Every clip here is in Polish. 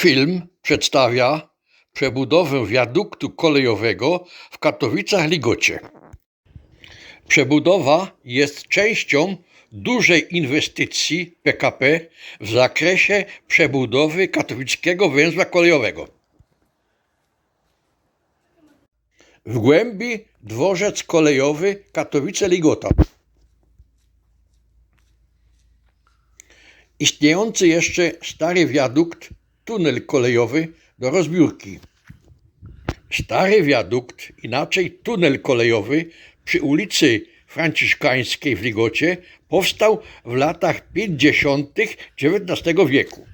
Film przedstawia przebudowę wiaduktu kolejowego w Katowicach-Ligocie. Przebudowa jest częścią dużej inwestycji PKP w zakresie przebudowy katowickiego węzła kolejowego. W głębi dworzec kolejowy Katowice-Ligota. Istniejący jeszcze stary wiadukt, tunel kolejowy do rozbiórki. Stary wiadukt, inaczej tunel kolejowy przy ulicy Franciszkańskiej w Ligocie powstał w latach 50. XIX wieku.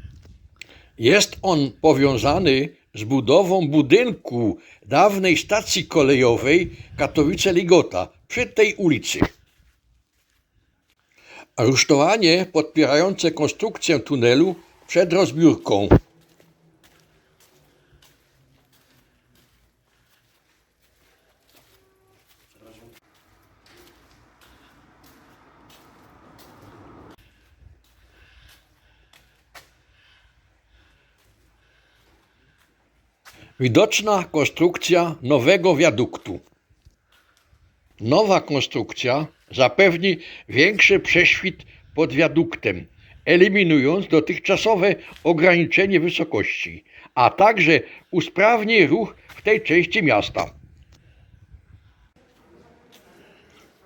Jest on powiązany z budową budynku dawnej stacji kolejowej Katowice-Ligota przy tej ulicy. Rusztowanie podpierające konstrukcję tunelu przed rozbiórką. Widoczna konstrukcja nowego wiaduktu. Nowa konstrukcja zapewni większy prześwit pod wiaduktem, eliminując dotychczasowe ograniczenie wysokości, a także usprawni ruch w tej części miasta.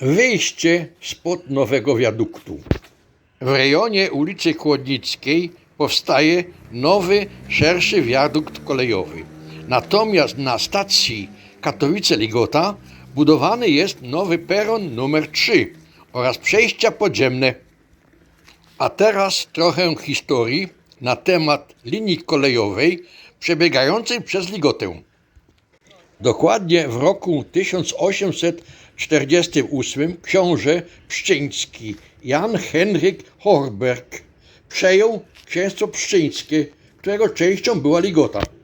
Wyjście spod nowego wiaduktu. W rejonie ulicy Chłodnickiej powstaje nowy, szerszy wiadukt kolejowy. Natomiast na stacji Katowice-Ligota budowany jest nowy peron numer 3 oraz przejścia podziemne. A teraz trochę historii na temat linii kolejowej przebiegającej przez Ligotę. Dokładnie w roku 1848 książę pszczyński Jan Henryk Horberg przejął księstwo pszczyńskie, którego częścią była Ligota.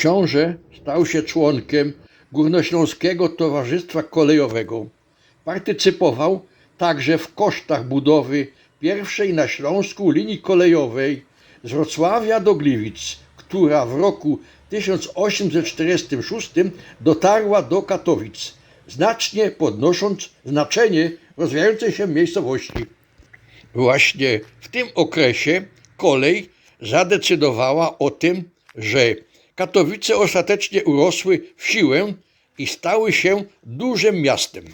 Książę stał się członkiem Górnośląskiego Towarzystwa Kolejowego. Partycypował także w kosztach budowy pierwszej na Śląsku linii kolejowej z Wrocławia do Gliwic, która w roku 1846 dotarła do Katowic, znacznie podnosząc znaczenie rozwijającej się miejscowości. Właśnie w tym okresie kolej zadecydowała o tym, że Katowice ostatecznie urosły w siłę i stały się dużym miastem.